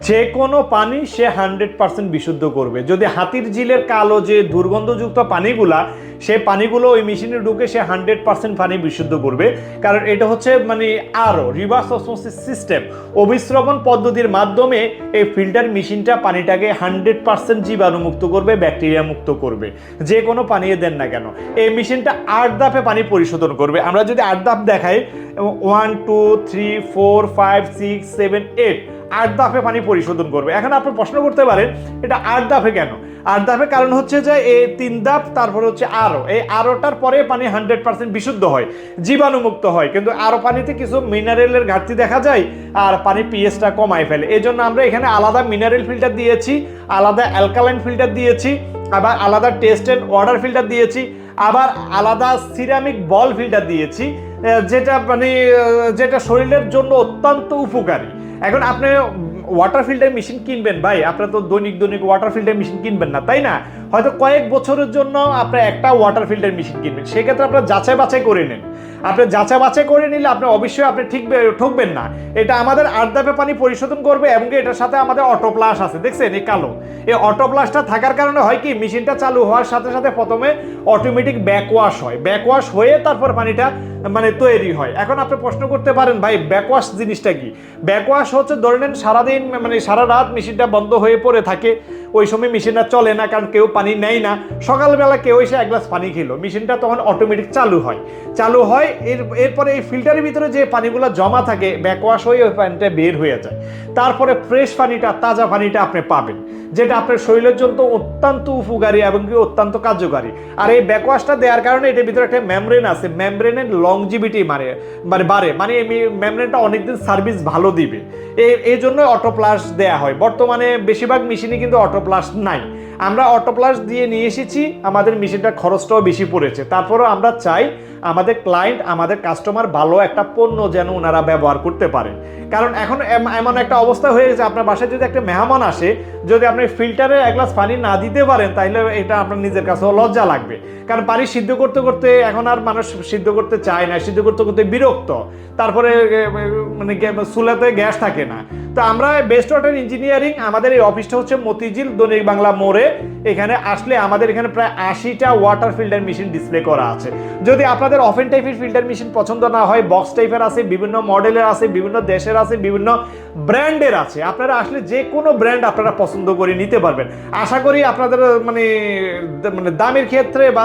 যে কোনো পানি সে হান্ড্রেড পার্সেন্ট বিশুদ্ধ করবে। যদি হাতির ঝিলের কালো যে দুর্গন্ধযুক্ত পানিগুলা, সে পানিগুলো ওই মেশিনে ঢুকে সে হান্ড্রেড পার্সেন্ট পানি বিশুদ্ধ করবে। কারণ এটা হচ্ছে মানে আরও রিভার্স অসমোসিস সিস্টেম। অবিশ্রবণ পদ্ধতির মাধ্যমে এই ফিল্টার মেশিনটা পানিটাকে হান্ড্রেড পার্সেন্ট জীবাণুমুক্ত করবে, ব্যাকটেরিয়া মুক্ত করবে। যে কোনো পানিয়ে দেন না কেন। এই মেশিনটা আট ধাপে পানি পরিশোধন করবে। আমরা যদি আট ধাপ দেখাই one two three four five six seven eight আট দাফে পানি পরিশোধন করবে। এখন আপনি প্রশ্ন করতে পারেন, এটা আট দাফে কেন? আট দাফে কারণ হচ্ছে যে এই তিন দাপ তারপরে হচ্ছে আরও। এই আরোটার পরে পানি হান্ড্রেড পার্সেন্ট বিশুদ্ধ হয়, জীবাণুমুক্ত হয়। কিন্তু আরও পানিতে কিছু মিনারেলের ঘাটতি দেখা যায় আর পানি পিএসটা কমায় ফেলে। এই জন্য আমরা এখানে আলাদা মিনারেল ফিল্টার দিয়েছি, আলাদা অ্যালকালাইন ফিল্টার দিয়েছি, আবার আলাদা টেস্ট অ্যান্ড ওয়াটার ফিল্টার দিয়েছি, আবার আলাদা সিরামিক বল ফিল্টার দিয়েছি যেটা মানে যেটা শরীরের জন্য অত্যন্ত উপকারী। এখন আপনি ওয়াটার ফিল্টার মেশিন কিনবেন, ভাই। আপনার তো দৈনিক দৈনিক ওয়াটার ফিল্টার মেশিন কিনবেন না, তাই না? হয়তো কয়েক বছরের জন্য আপনি একটা ওয়াটার ফিল্টার মেশিন কিনবেন। সেক্ষেত্রে আপনার যাচাই বাছাই করে নেন। আপনি যাচাই বাছাই করে নিলে আপনি অবশ্যই আপনি ঠিক ঠকবেন না। এটা আমাদের আর্দাপে পানি পরিশোধন করবে এবং এটার সাথে আমাদের অটো প্লাস আছে। দেখছেন, এই কালো। এই অটো প্লাসটা থাকার কারণে হয় কি মেশিনটা চালু হওয়ার সাথে সাথে প্রথমে অটোমেটিক ব্যাকওয়াশ হয়। ব্যাকওয়াশ হয়ে তারপর পানিটা মানে তৈরি হয়। এখন আপনি প্রশ্ন করতে পারেন, ভাই ব্যাকওয়াশ জিনিসটা কি? ব্যাকওয়াশ হচ্ছে, ধরে নেন সারাদিন মানে সারা রাত মেশিনটা বন্ধ হয়ে পড়ে থাকে। ওই সময় মেশিনটা চলে না, কারণ কেউ পানি নেয় না। সকালবেলা কেউ এসে এক গ্লাস পানি খেলো। মেশিনটা তখন অটোমেটিক চালু হয়। চালু হয়, এর, এরপরে এই ফিল্টারের ভিতরে যে পানিগুলো জমা থাকে ব্যাকওয়াশ হয়ে ওই পানিটা বের হয়ে যায়। তারপরে ফ্রেশ পানিটা, তাজা পানিটা আপনি পাবেন, যেটা আপনার শরীরের জন্য অত্যন্ত উপকারী এবং কি অত্যন্ত কার্যকারী। আর এই ব্যাকওয়াশটা দেওয়ার কারণে এটার ভিতরে একটা মেমব্রেন আছে। মেমব্রেনের লংজিভিটি মানে মানে বাড়ে। মানে এই মেমব্রেনটা অনেকদিন সার্ভিস ভালো দিবে। এই জন্য অটো প্লাস দেওয়া হয়। বর্তমানে বেশিরভাগ মেশিনে কিন্তু অটো প্লাস নাই। আমরা অটো প্লাস দিয়ে নিয়ে এসেছি, আমাদের মেশিনটার খরচটাও বেশি পড়েছে। তারপরেও আমরা চাই আমাদের ক্লায়েন্ট আমাদের কাস্টমার ভালো একটা পণ্য যেন ওনারা ব্যবহার করতে পারে কারণ এখন এম- এমন একটা অবস্থা হয়ে গেছে, আপনার বাসায় যদি একটা মেহমান আসে, যদি আপনি ফিল্টারে এক গ্লাস পানি না দিতে পারেন তাহলে এটা আপনার নিজের কাছেও লজ্জা লাগবে। কারণ পানি সিদ্ধ করতে করতে এখন আর মানুষ সিদ্ধ করতে চায় না, সিদ্ধ করতে করতে বিরক্ত। তারপরে মানে চুলাতে গ্যাস থাকে না। তো আমরা বেস্ট ওয়াটার ইঞ্জিনিয়ারিং, আমাদের এই অফিসটা হচ্ছে মতিঝিল দৈনিক বাংলা মোড়ে। এখানে আসলে আমাদের এখানে প্রায় আশিটা ওয়াটার ফিল্টার মেশিন ডিসপ্লে করা আছে। যদি আপনাদের অফেন টাইপের ফিল্টার মেশিন পছন্দ না হয় বক্স টাইপের আছে, বিভিন্ন মডেলের আছে, বিভিন্ন দেশের আছে, বিভিন্ন ব্র্যান্ডের আছে, আপনারা আসলে যে কোনো ব্র্যান্ড আপনারা পছন্দ করে নিতে পারবেন। আশা করি আপনাদের মানে মানে দামের ক্ষেত্রে বা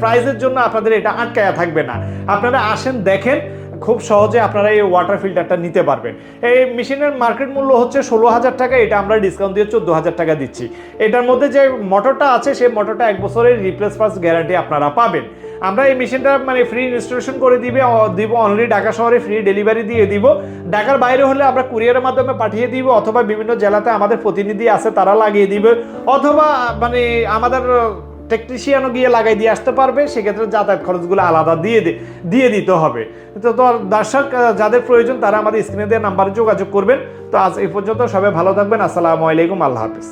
প্রাইসের জন্য আপনাদের এটা আটকায়া থাকবে না। আপনারা আসেন, দেখেন খুব সহজে আপনারা এই ওয়াটার ফিল্টারটা নিতে পারবেন। এই মেশিনের মার্কেট মূল্য হচ্ছে ষোলো হাজার টাকা, এটা আমরা ডিসকাউন্ট দিয়ে চোদ্দ হাজার টাকা দিচ্ছি। এটার মধ্যে যে মোটরটা আছে, সেই মোটরটা এক বছরের রিপ্লেস পাস গ্যারান্টি আপনারা পাবেন। আমরা এই মেশিনটা মানে ফ্রি ইনস্টলেশন করে দিবে দিব অনলি ঢাকা শহরে ফ্রি ডেলিভারি দিয়ে দিব। ঢাকার বাইরে হলে আমরা কুরিয়ারের মাধ্যমে পাঠিয়ে দিব, অথবা বিভিন্ন জেলাতে আমাদের প্রতিনিধি আছে, তারা লাগিয়ে দিবে। অথবা মানে আমাদের টেকনিশিয়ানও গিয়ে লাগাই দিয়ে আসতে পারবে, সেক্ষেত্রে যাতায়াত খরচগুলো আলাদা দিয়ে দিয়ে দিতে হবে। তো তো দর্শক যাদের প্রয়োজন, তারা আমাদের স্ক্রিনে দেওয়া নাম্বারে যোগাযোগ করবেন। তো আজ এই পর্যন্ত সবাই ভালো থাকবেন। আসসালামু আলাইকুম, আল্লাহ হাফিজ।